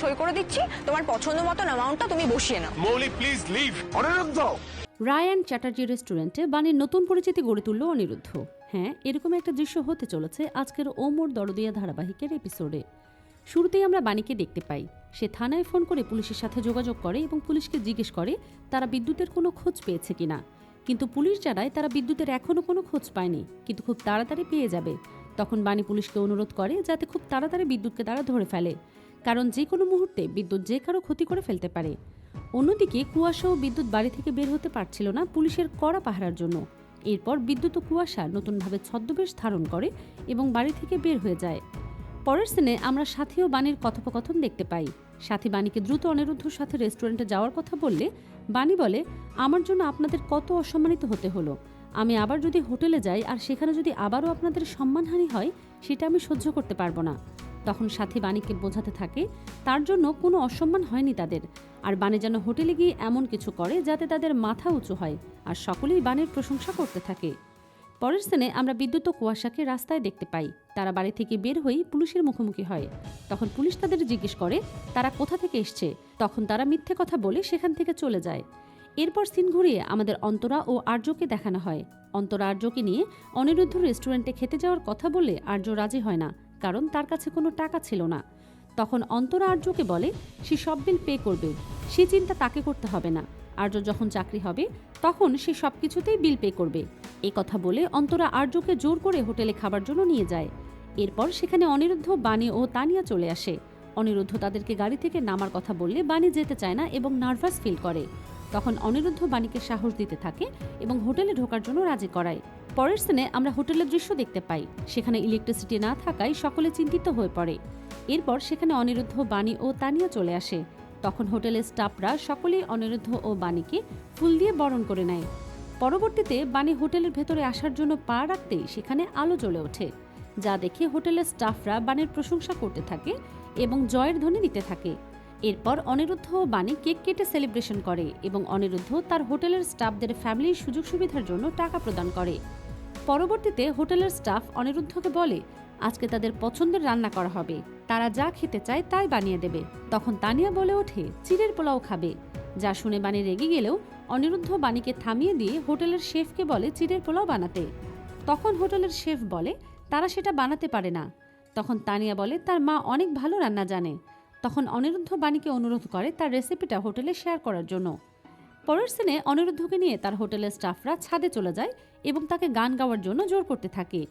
সই করে দিচ্ছি। তোমার পছন্দ মতন অ্যামাউন্টটা তুমি বসিয়ে নাও। Mouli please leave Aniruddha! Ryan Chatterjee রেস্টুরেন্টে বাণীর নতুন পরিচিতি গড়ে তুলল অনিরুদ্ধ। হ্যাঁ এরকম একটা দৃশ্য হতে চলেছে আজকের ওমর দরদিয়া ধারাবাহিকের এপিসোডে শুরুতেই আমরা বাণীকে দেখতে পাই। সে থানায় ফোন করে পুলিশের সাথে যোগাযোগ করে এবং পুলিশকে জিজ্ঞেস করে তারা বিদ্যুতের কোনো খোঁজ পেয়েছে কিনা? কিন্তু পুলিশ জানায় তারা বিদ্যুতের এখনও কোনো খোঁজ পায়নি কিন্তু খুব তাড়াতাড়ি পেয়ে যাবে। তখন বাণী পুলিশকে অনুরোধ করে যাতে খুব তাড়াতাড়ি বিদ্যুৎকে তারা ধরে ফেলে। কারণ যে কোনো মুহূর্তে বিদ্যুৎ যে কারও ক্ষতি করে ফেলতে পারে। অন্যদিকে কুয়াশা ও বিদ্যুৎ বাড়ি থেকে বের হতে পারছিল না পুলিশের কড়া পাহারার জন্য। এরপর বিদ্যুৎ ও কুয়াশা নতুনভাবে ছদ্মবেশ ধারণ করে এবং বাড়ি থেকে বের হয়ে যায়। পরের সিনে আমরা সাথী ও বাণীর কথোপকথন দেখতে পাই। সাথী বাণীকে দ্রুত অনিরুদ্ধর সাথে রেস্টুরেন্টে যাওয়ার কথা বললে বাণী বলে, আমার জন্য আপনাদের কত অসম্মানিত হতে হলো। আমি আবার যদি হোটেলে যাই আর সেখানে যদি আবারও আপনাদের সম্মানহানি হয়, সেটা আমি সহ্য করতে পারব না। তখন সাথী বাণীকে বোঝাতে থাকে, তার জন্য কোনো অসম্মান হয়নি তাদের। আর বাণী যেন হোটেলে গিয়ে এমন কিছু করে যাতে তাদের মাথা উঁচু হয় আর সকলেই বাণীর প্রশংসা করতে থাকে। পরের স্থানে আমরা বিদ্যুৎ কুয়াশাকে রাস্তায় দেখতে পাই। তারা বাড়ি থেকে বের হয়ে পুলিশের মুখোমুখি হয়। তখন পুলিশ তাদের জিজ্ঞেস করে, তারা কোথা থেকে এসছে? তখন তারা মিথ্যে কথা বলে সেখান থেকে চলে যায়। এরপর সিন ঘুরিয়ে আমাদের অন্তরা ও আর্যকে দেখানো হয়। অন্তরা আর্যকে নিয়ে অনিরুদ্ধ রেস্টুরেন্টে খেতে যাওয়ার কথা বললে আর্য রাজি হয় না। কারণ তার কাছে কোনো টাকা ছিল না। তখন অন্তরা আর্যকে বলে, সে সব বিল পে করবে। সে চিন্তা তাকে করতে হবে না। আর্য যখন চাকরি হবে, তখন সে সব কিছুতেই বিল পে করবে। এই কথা বলে অন্তরা আর্যকে জোর করে হোটেলে খাবার জন্য নিয়ে যায়। এরপর সেখানে অনিরুদ্ধ বাণী ও তানিয়া চলে আসে। অনিরুদ্ধ তাদেরকে গাড়ি থেকে নামার কথা বললে বাণী যেতে চায় না এবং নার্ভাস ফিল করে। তখন অনিরুদ্ধ বাণীকে সাহস দিতে থাকে এবং হোটেলে ঢোকার জন্য রাজি করায়। পরের সিনে আমরা হোটেলের দৃশ্য দেখতে পাই। সেখানে ইলেকট্রিসিটি না থাকায় সকলে চিন্তিত হয়ে পড়ে। এরপর সেখানে অনিরুদ্ধ, বাণী ও তানিয়া চলে আসে। তখন হোটেলের স্টাফরা সকলেই অনিরুদ্ধ ও বাণীকে ফুল দিয়ে বরণ করে নেয়। পরবর্তীতে বাণী হোটেলের ভেতরে আসার জন্য পা রাখতেই সেখানে আলো জ্বলে ওঠে, যা দেখে হোটেলের স্টাফরা বাণীর প্রশংসা করতে থাকে এবং জয়ের ধ্বনি দিতে থাকে। এরপর অনিরুদ্ধ ও বাণী কেক কেটে সেলিব্রেশন করে এবং অনিরুদ্ধ তার হোটেলের স্টাফদের ফ্যামিলির সুযোগ সুবিধার জন্য টাকা প্রদান করে। পরবর্তীতে হোটেলের স্টাফ অনিরুদ্ধকে বলে, আজকে তাদের পছন্দের রান্না করা হবে। তারা যা খেতে চায় তাই বানিয়ে দেবে। তখন তানিয়া বলে ওঠে, চিড়ের পোলাও খাবে। যা শুনে বাণী রেগে গেলেও অনিরুদ্ধ বাণীকে থামিয়ে দিয়ে হোটেলের শেফকে বলে, চিড়ের পোলাও বানাতে। তখন হোটেলের শেফ বলে, তারা সেটা বানাতে পারে না। তখন তানিয়া বলে, তার মা অনেক ভালো রান্না জানে। তখন অনিরুদ্ধ বাণীকে অনুরোধ করে তার রেসিপিটা হোটেলে শেয়ার করার জন্য। পরের সিনে অনিরুদ্ধকে নিয়ে তার হোটেলের স্টাফরা ছাদে চলে যায় এবং তাকে গান গাওয়ার জন্য জোর করতে থাকে।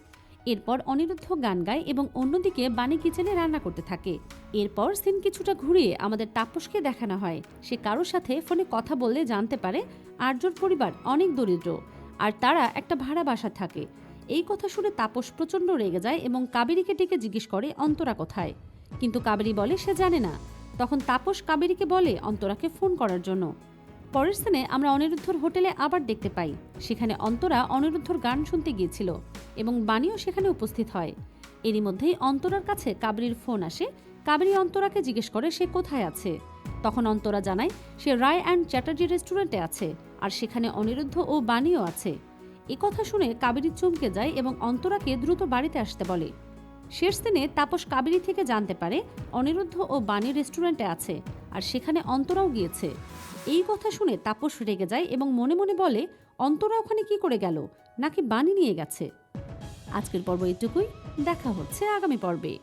এরপর অনিরুদ্ধ গান গায় এবং অন্যদিকে বাণী কিচেনে রান্না করতে থাকে। এরপর সিন কিছুটা ঘুরিয়ে আমাদের তাপসকে দেখানো হয়। সে কারোর সাথে ফোনে কথা বললে জানতে পারে আর্যর পরিবার অনেক দরিদ্র আর তারা একটা ভাড়া বাসা থাকে। এই কথা শুনে তাপস প্রচণ্ড রেগে যায় এবং কাবেরীকে ডেকে জিজ্ঞেস করে, অন্তরা কোথায়? কিন্তু কাবেরী বলে, সে জানে না। তখন তাপস কাবেরীকে বলে অন্তরাকে ফোন করার জন্য। পরের স্থানে আমরা অনিরুদ্ধর হোটেলে আবার দেখতে পাই। সেখানে অন্তরা অনিরুদ্ধর গান শুনতে গিয়েছিল এবং বাণীও সেখানে উপস্থিত হয়। এরই মধ্যেই অন্তরার কাছে কাবেরীর ফোন আসে। কাবেরী অন্তরাকে জিজ্ঞেস করে সে কোথায় আছে। তখন অন্তরা জানায়, সে রায় অ্যান্ড চ্যাটার্জি রেস্টুরেন্টে আছে আর সেখানে অনিরুদ্ধ ও বাণীও আছে। এ কথা শুনে কাবেরী চমকে যায় এবং অন্তরাকে দ্রুত বাড়িতে আসতে বলে। শেষ দিনে তাপস কাবেরী থেকে জানতে পারে অনিরুদ্ধ ও বাণী রেস্টুরেন্টে আছে, আর সেখানে অন্তরাও গিয়েছে। এই কথা শুনে তাপস রেগে যায় এবং মনে মনে বলে, অন্তরা ওখানে কি করে গেল? নাকি বাণী নিয়ে গেছে? আজকের পর্ব এটুকুই। দেখা হচ্ছে আগামী পর্বে।